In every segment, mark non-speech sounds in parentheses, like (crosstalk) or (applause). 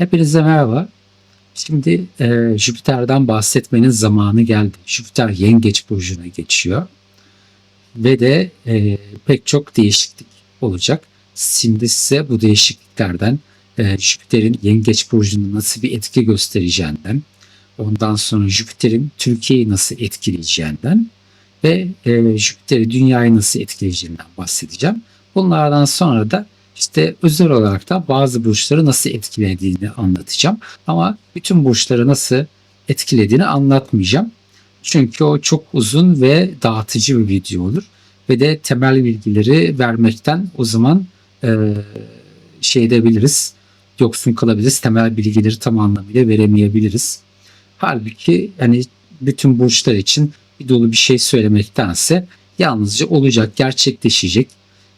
Hepinize merhaba. Şimdi e, Jüpiter'den bahsetmenin zamanı geldi. Jüpiter Yengeç burcuna geçiyor. Ve de e, pek çok değişiklik olacak. Şimdi size bu değişikliklerden e, Jüpiter'in Yengeç burcunda nasıl bir etki göstereceğinden, ondan sonra Jüpiter'in Türkiye'yi nasıl etkileyeceğinden ve e, Jüpiter'i dünyayı nasıl etkileyeceğinden bahsedeceğim. Bunlardan sonra da işte özel olarak da bazı burçları nasıl etkilediğini anlatacağım. Ama bütün burçları nasıl etkilediğini anlatmayacağım. Çünkü o çok uzun ve dağıtıcı bir video olur. Ve de temel bilgileri vermekten o zaman e, şey edebiliriz. Yoksun kalabiliriz. Temel bilgileri tam anlamıyla veremeyebiliriz. Halbuki hani bütün burçlar için bir dolu bir şey söylemektense yalnızca olacak, gerçekleşecek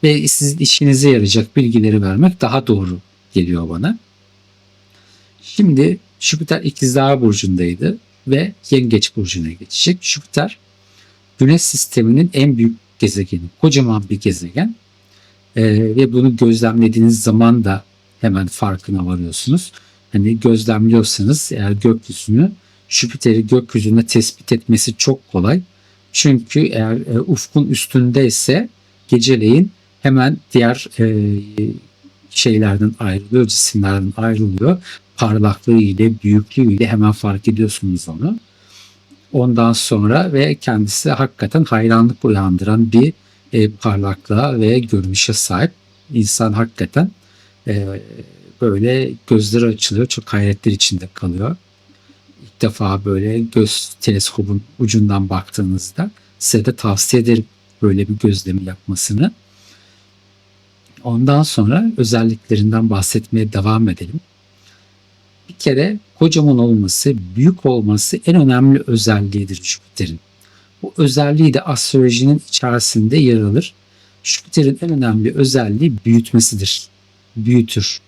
ve sizin işinize yarayacak bilgileri vermek daha doğru geliyor bana. Şimdi Jüpiter ikizler burcundaydı ve yengeç burcuna geçecek. Jüpiter Güneş sisteminin en büyük gezegeni, kocaman bir gezegen. Ee, ve bunu gözlemlediğiniz zaman da hemen farkına varıyorsunuz. Hani gözlemliyorsanız eğer gökyüzünü Jüpiter'i gökyüzünde tespit etmesi çok kolay. Çünkü eğer e, ufkun üstündeyse geceleyin hemen diğer e, şeylerden ayrılıyor, cisimlerden ayrılıyor. Parlaklığı ile, büyüklüğü ile hemen fark ediyorsunuz onu. Ondan sonra ve kendisi hakikaten hayranlık uyandıran bir e, parlaklığa ve görünüşe sahip. İnsan hakikaten e, böyle gözleri açılıyor, çok hayretler içinde kalıyor. İlk defa böyle göz teleskobun ucundan baktığınızda size de tavsiye ederim böyle bir gözlemi yapmasını. Ondan sonra özelliklerinden bahsetmeye devam edelim. Bir kere kocaman olması, büyük olması en önemli özelliğidir Jüpiter'in. Bu özelliği de astrolojinin içerisinde yer alır. Jüpiter'in en önemli özelliği büyütmesidir. Büyütür.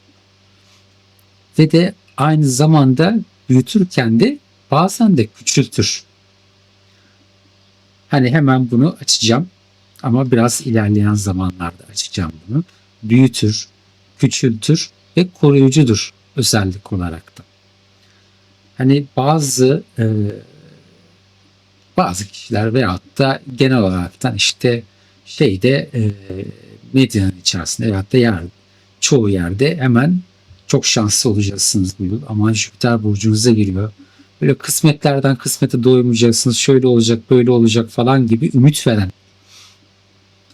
Ve de aynı zamanda büyütürken de bazen de küçültür. Hani hemen bunu açacağım ama biraz ilerleyen zamanlarda açacağım bunu büyütür, küçültür ve koruyucudur özellik olarak da. Hani bazı e, bazı kişiler veyahut da genel olaraktan işte şeyde e, medyanın içerisinde veyahut da yer, çoğu yerde hemen çok şanslı olacaksınız bu yıl. Ama Jüpiter burcunuza giriyor. Böyle kısmetlerden kısmete doymayacaksınız. Şöyle olacak, böyle olacak falan gibi ümit veren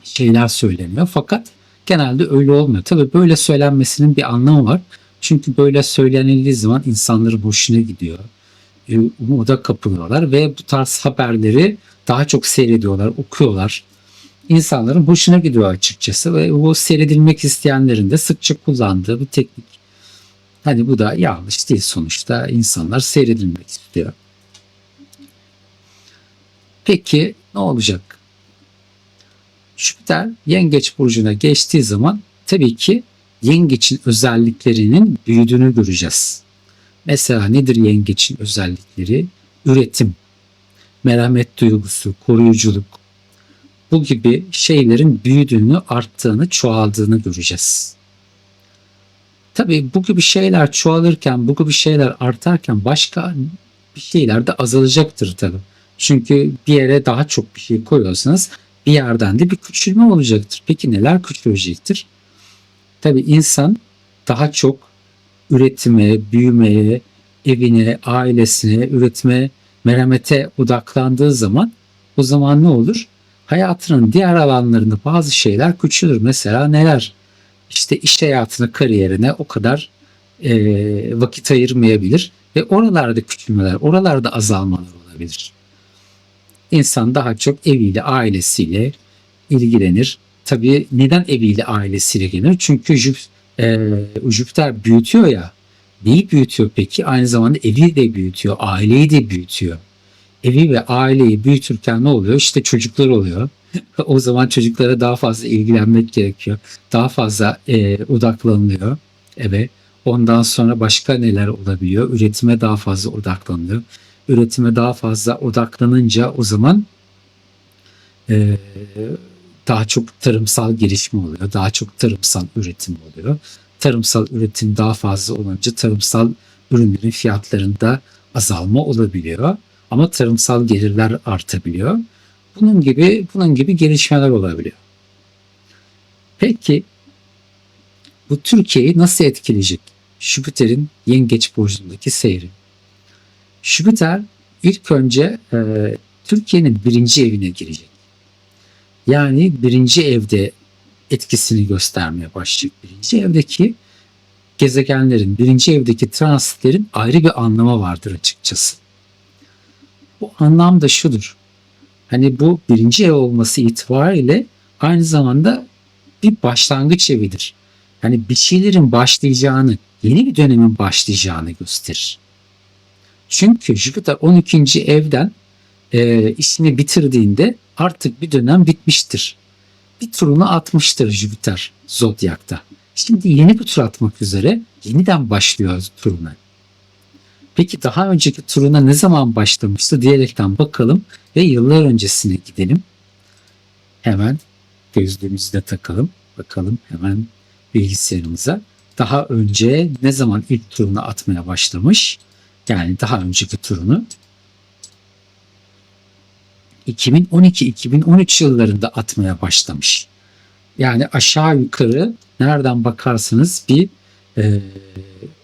şeyler söyleniyor. Fakat genelde öyle olmuyor. Tabii böyle söylenmesinin bir anlamı var. Çünkü böyle söylenildiği zaman insanların hoşuna gidiyor. E, umuda kapılıyorlar ve bu tarz haberleri daha çok seyrediyorlar, okuyorlar. İnsanların hoşuna gidiyor açıkçası ve bu seyredilmek isteyenlerin de sıkça kullandığı bir teknik. Hani bu da yanlış değil sonuçta insanlar seyredilmek istiyor. Peki ne olacak? Jüpiter yengeç burcuna geçtiği zaman tabii ki yengeçin özelliklerinin büyüdüğünü göreceğiz. Mesela nedir yengeçin özellikleri? Üretim, merhamet duygusu, koruyuculuk. Bu gibi şeylerin büyüdüğünü, arttığını, çoğaldığını göreceğiz. Tabii bu gibi şeyler çoğalırken, bu gibi şeyler artarken başka bir şeyler de azalacaktır tabii. Çünkü bir yere daha çok bir şey koyuyorsanız bir yerden de bir küçülme olacaktır. Peki neler küçülecektir? Tabii insan daha çok üretime, büyümeye, evine, ailesine, üretme, merhamete odaklandığı zaman o zaman ne olur? Hayatının diğer alanlarında bazı şeyler küçülür. Mesela neler? İşte iş hayatına, kariyerine o kadar e, vakit ayırmayabilir ve oralarda küçülmeler, oralarda azalmalar olabilir. İnsan daha çok eviyle, ailesiyle ilgilenir. Tabii neden eviyle, ailesiyle ilgilenir? Çünkü e, Jüpiter büyütüyor ya. Neyi büyütüyor peki? Aynı zamanda evi de büyütüyor, aileyi de büyütüyor. Evi ve aileyi büyütürken ne oluyor? İşte çocuklar oluyor. (laughs) o zaman çocuklara daha fazla ilgilenmek gerekiyor. Daha fazla e, odaklanılıyor eve. Ondan sonra başka neler olabiliyor? Üretime daha fazla odaklanılıyor üretime daha fazla odaklanınca o zaman e, daha çok tarımsal gelişme oluyor. Daha çok tarımsal üretim oluyor. Tarımsal üretim daha fazla olunca tarımsal ürünlerin fiyatlarında azalma olabiliyor. Ama tarımsal gelirler artabiliyor. Bunun gibi bunun gibi gelişmeler olabiliyor. Peki bu Türkiye'yi nasıl etkileyecek? Jüpiter'in yengeç burcundaki seyri. Jüpiter ilk önce e, Türkiye'nin birinci evine girecek. Yani birinci evde etkisini göstermeye başlayacak. Birinci evdeki gezegenlerin, birinci evdeki transitlerin ayrı bir anlamı vardır açıkçası. Bu anlam da şudur. Hani bu birinci ev olması itibariyle aynı zamanda bir başlangıç evidir. Yani bir şeylerin başlayacağını, yeni bir dönemin başlayacağını gösterir. Çünkü Jüpiter 12. evden e, işini bitirdiğinde artık bir dönem bitmiştir. Bir turunu atmıştır Jüpiter Zodyak'ta. Şimdi yeni bir tur atmak üzere yeniden başlıyor turuna. Peki daha önceki turuna ne zaman başlamıştı diyerekten bakalım ve yıllar öncesine gidelim. Hemen gözlüğümüzü takalım. Bakalım hemen bilgisayarımıza. Daha önce ne zaman ilk turunu atmaya başlamış? Yani daha önceki turunu 2012-2013 yıllarında atmaya başlamış. Yani aşağı yukarı nereden bakarsanız bir e,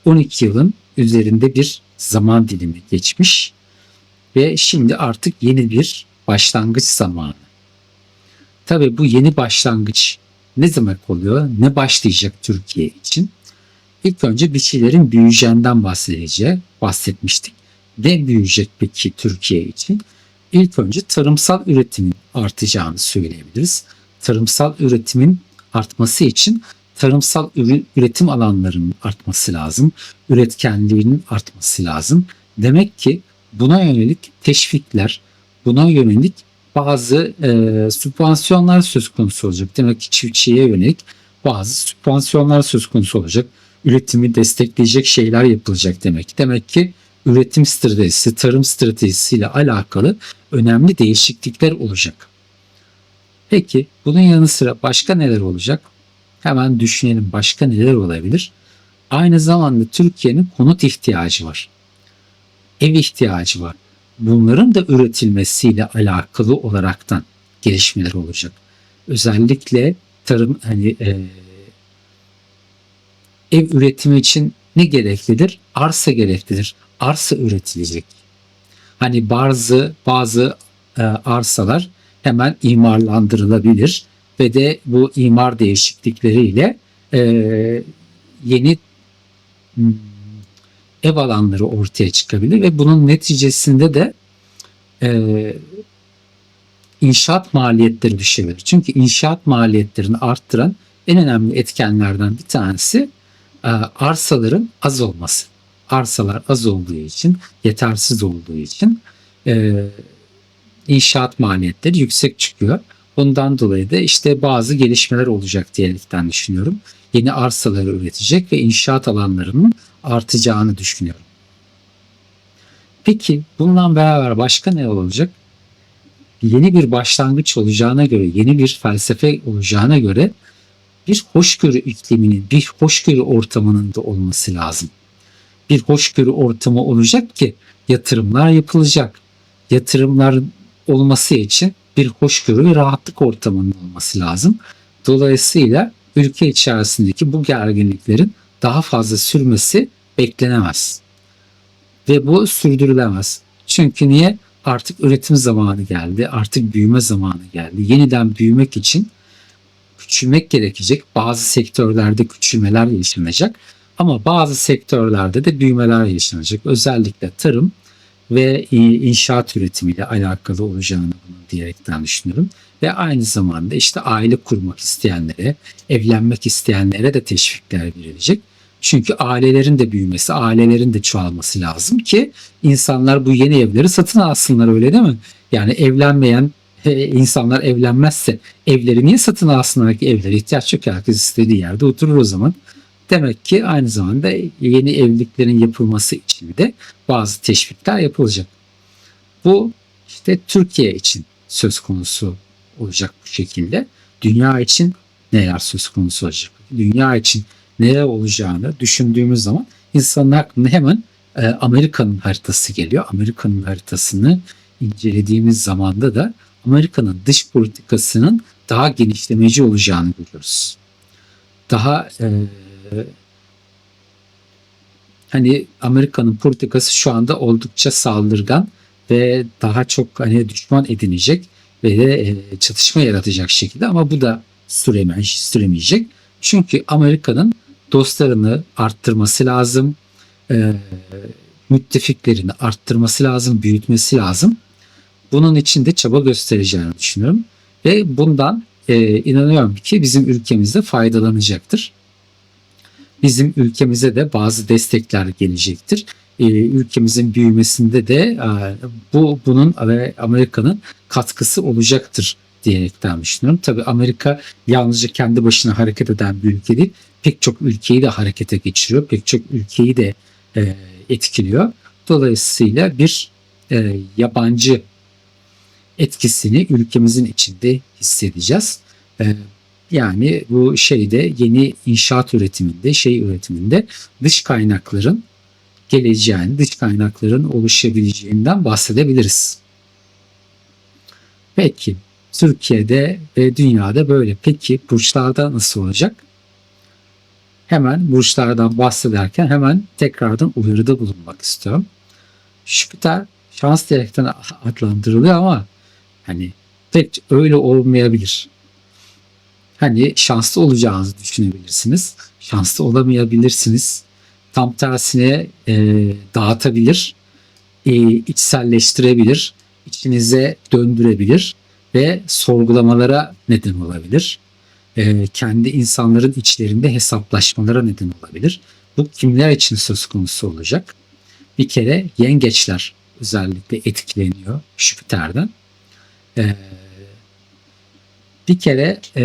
12 yılın üzerinde bir zaman dilimi geçmiş ve şimdi artık yeni bir başlangıç zamanı. Tabii bu yeni başlangıç ne demek oluyor? Ne başlayacak Türkiye için? İlk önce bir şeylerin büyüyeceğinden bahsedeceğiz, bahsetmiştik. Ne büyüyecek peki Türkiye için? İlk önce tarımsal üretimin artacağını söyleyebiliriz. Tarımsal üretimin artması için tarımsal üretim alanlarının artması lazım. Üretkenliğinin artması lazım. Demek ki buna yönelik teşvikler, buna yönelik bazı e, sübvansiyonlar söz konusu olacak. Demek ki çiftçiye yönelik bazı sübvansiyonlar söz konusu olacak. Üretimi destekleyecek şeyler yapılacak demek. Demek ki üretim stratejisi, tarım stratejisiyle alakalı önemli değişiklikler olacak. Peki bunun yanı sıra başka neler olacak? Hemen düşünelim başka neler olabilir? Aynı zamanda Türkiye'nin konut ihtiyacı var. Ev ihtiyacı var. Bunların da üretilmesiyle alakalı olaraktan gelişmeler olacak. Özellikle tarım hani e, ev üretimi için ne gereklidir? Arsa gereklidir. Arsa üretilecek. Hani bazı bazı e, arsalar hemen imarlandırılabilir ve de bu imar değişiklikleriyle e, yeni hmm, ev alanları ortaya çıkabilir ve bunun neticesinde de e, inşaat maliyetleri düşebilir. Çünkü inşaat maliyetlerini arttıran en önemli etkenlerden bir tanesi arsaların az olması. Arsalar az olduğu için, yetersiz olduğu için e, inşaat maliyetleri yüksek çıkıyor. Bundan dolayı da işte bazı gelişmeler olacak diyerekten düşünüyorum. Yeni arsaları üretecek ve inşaat alanlarının artacağını düşünüyorum. Peki bundan beraber başka ne olacak? Yeni bir başlangıç olacağına göre, yeni bir felsefe olacağına göre bir hoşgörü ikliminin, bir hoşgörü ortamının da olması lazım. Bir hoşgörü ortamı olacak ki yatırımlar yapılacak. Yatırımlar olması için bir hoşgörü ve rahatlık ortamının olması lazım. Dolayısıyla ülke içerisindeki bu gerginliklerin daha fazla sürmesi beklenemez. Ve bu sürdürülemez. Çünkü niye? Artık üretim zamanı geldi. Artık büyüme zamanı geldi. Yeniden büyümek için küçülmek gerekecek. Bazı sektörlerde küçülmeler yaşanacak. Ama bazı sektörlerde de büyümeler yaşanacak. Özellikle tarım ve inşaat üretimiyle alakalı olacağını diyerekten düşünüyorum. Ve aynı zamanda işte aile kurmak isteyenlere, evlenmek isteyenlere de teşvikler verilecek. Çünkü ailelerin de büyümesi, ailelerin de çoğalması lazım ki insanlar bu yeni evleri satın alsınlar öyle değil mi? Yani evlenmeyen insanlar evlenmezse evleri niye satın alsınlar ki evlere ihtiyaç yok. Herkes istediği yerde oturur o zaman. Demek ki aynı zamanda yeni evliliklerin yapılması için de bazı teşvikler yapılacak. Bu işte Türkiye için söz konusu olacak bu şekilde. Dünya için neler söz konusu olacak? Dünya için neler olacağını düşündüğümüz zaman insanın aklına hemen e, Amerika'nın haritası geliyor. Amerika'nın haritasını incelediğimiz zamanda da Amerika'nın dış politikasının daha genişlemeci olacağını görüyoruz. Daha e, hani Amerika'nın politikası şu anda oldukça saldırgan ve daha çok hani düşman edinecek ve de e, çatışma yaratacak şekilde ama bu da süreme, süremeyecek. Çünkü Amerika'nın dostlarını arttırması lazım, e, müttefiklerini arttırması lazım, büyütmesi lazım. Bunun için de çaba göstereceğini düşünüyorum. Ve bundan e, inanıyorum ki bizim ülkemizde faydalanacaktır. Bizim ülkemize de bazı destekler gelecektir. E, ülkemizin büyümesinde de e, bu bunun ve Amerika'nın katkısı olacaktır diyerekten düşünüyorum. Tabi Amerika yalnızca kendi başına hareket eden bir ülke değil. Pek çok ülkeyi de harekete geçiriyor. Pek çok ülkeyi de e, etkiliyor. Dolayısıyla bir e, yabancı etkisini ülkemizin içinde hissedeceğiz. E, yani bu şeyde yeni inşaat üretiminde, şey üretiminde dış kaynakların geleceğini, dış kaynakların oluşabileceğinden bahsedebiliriz. Peki Türkiye'de ve dünyada böyle. Peki burçlarda nasıl olacak? Hemen burçlardan bahsederken hemen tekrardan uyarıda bulunmak istiyorum. Jüpiter şans diyerekten adlandırılıyor ama hani pek öyle olmayabilir. Hani şanslı olacağınızı düşünebilirsiniz. Şanslı olamayabilirsiniz. Tam tersine e, dağıtabilir, e, içselleştirebilir, içinize döndürebilir ve sorgulamalara neden olabilir. E, kendi insanların içlerinde hesaplaşmalara neden olabilir. Bu kimler için söz konusu olacak? Bir kere yengeçler özellikle etkileniyor Jüpiter'den. E, bir kere e,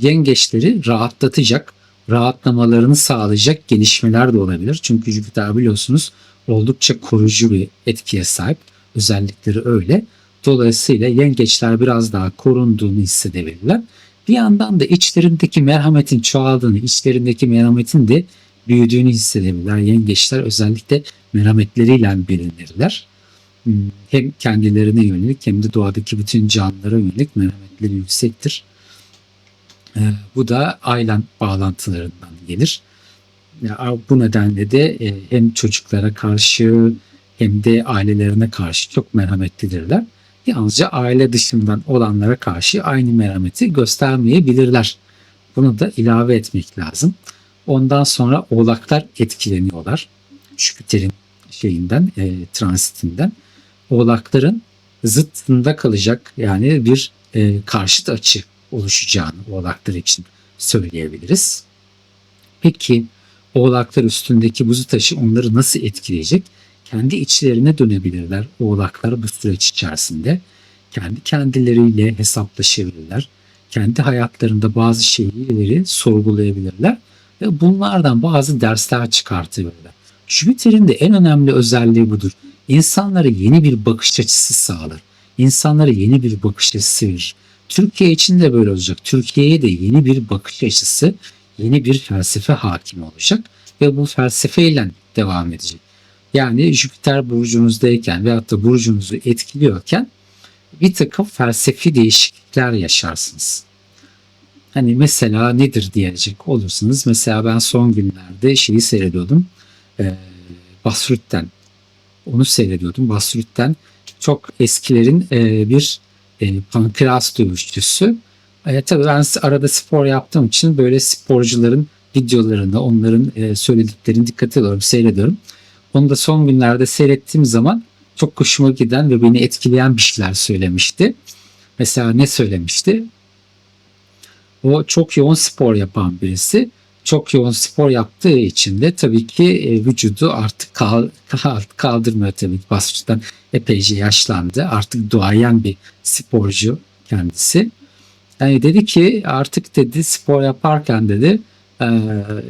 yengeçleri rahatlatacak, rahatlamalarını sağlayacak gelişmeler de olabilir. Çünkü Jüpiter biliyorsunuz oldukça koruyucu bir etkiye sahip. Özellikleri öyle. Dolayısıyla yengeçler biraz daha korunduğunu hissedebilirler. Bir yandan da içlerindeki merhametin çoğaldığını, içlerindeki merhametin de büyüdüğünü hissedebilirler. Yengeçler özellikle merhametleriyle bilinirler. Hem kendilerine yönelik hem de doğadaki bütün canlılara yönelik merhametleri yüksektir. Ee, Bu da ailen bağlantılarından gelir. Ya, Bu nedenle de e, hem çocuklara karşı hem de ailelerine karşı çok merhametlidirler. Yalnızca aile dışından olanlara karşı aynı merhameti göstermeyebilirler. Bunu da ilave etmek lazım. Ondan sonra oğlaklar etkileniyorlar. Jüpiter'in şeyinden, e, transitinden. Oğlakların zıttında kalacak yani bir e, karşıt açı oluşacağını oğlaklar için söyleyebiliriz. Peki oğlaklar üstündeki buzu taşı onları nasıl etkileyecek? kendi içlerine dönebilirler oğlaklar bu süreç içerisinde. Kendi kendileriyle hesaplaşabilirler. Kendi hayatlarında bazı şeyleri sorgulayabilirler ve bunlardan bazı dersler çıkartabilirler. Jüpiter'in de en önemli özelliği budur. İnsanlara yeni bir bakış açısı sağlar. İnsanlara yeni bir bakış açısı verir. Türkiye için de böyle olacak. Türkiye'ye de yeni bir bakış açısı, yeni bir felsefe hakim olacak ve bu felsefeyle devam edecek. Yani Jüpiter burcunuzdayken veyahut da burcunuzu etkiliyorken bir takım felsefi değişiklikler yaşarsınız. Hani mesela nedir diyecek olursunuz. Mesela ben son günlerde şeyi seyrediyordum. E, Basrüt'ten. Onu seyrediyordum. Basrüt'ten çok eskilerin e, bir e, pankreas dövüşçüsü. E, tabii ben arada spor yaptığım için böyle sporcuların videolarını, onların e, söylediklerini dikkat ediyorum, seyrediyorum. Onu da son günlerde seyrettiğim zaman çok hoşuma giden ve beni etkileyen bir şeyler söylemişti. Mesela ne söylemişti? O çok yoğun spor yapan birisi. Çok yoğun spor yaptığı için de tabii ki e, vücudu artık kal, kal, kaldırmıyor tabii ki. Basçıdan epeyce yaşlandı. Artık duayen bir sporcu kendisi. Yani dedi ki artık dedi spor yaparken dedi e,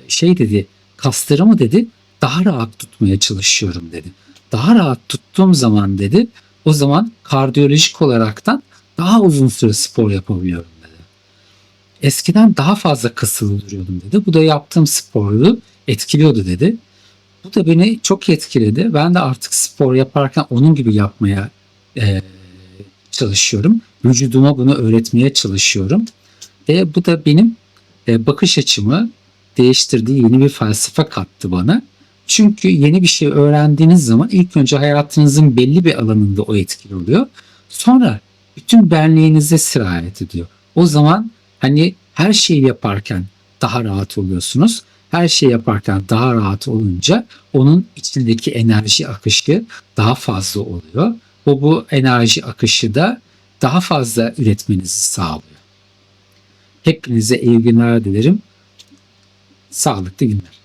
şey dedi kaslarımı dedi daha rahat tutmaya çalışıyorum dedi. Daha rahat tuttuğum zaman dedi o zaman kardiyolojik olaraktan daha uzun süre spor yapabiliyorum dedi. Eskiden daha fazla kasılı duruyordum dedi. Bu da yaptığım sporu etkiliyordu dedi. Bu da beni çok etkiledi. Ben de artık spor yaparken onun gibi yapmaya e, çalışıyorum. Vücuduma bunu öğretmeye çalışıyorum. Ve bu da benim e, bakış açımı değiştirdiği yeni bir felsefe kattı bana. Çünkü yeni bir şey öğrendiğiniz zaman ilk önce hayatınızın belli bir alanında o etkili oluyor. Sonra bütün benliğinize sirayet ediyor. O zaman hani her şeyi yaparken daha rahat oluyorsunuz. Her şeyi yaparken daha rahat olunca onun içindeki enerji akışı daha fazla oluyor. Bu bu enerji akışı da daha fazla üretmenizi sağlıyor. Hepinize iyi günler dilerim. Sağlıklı günler.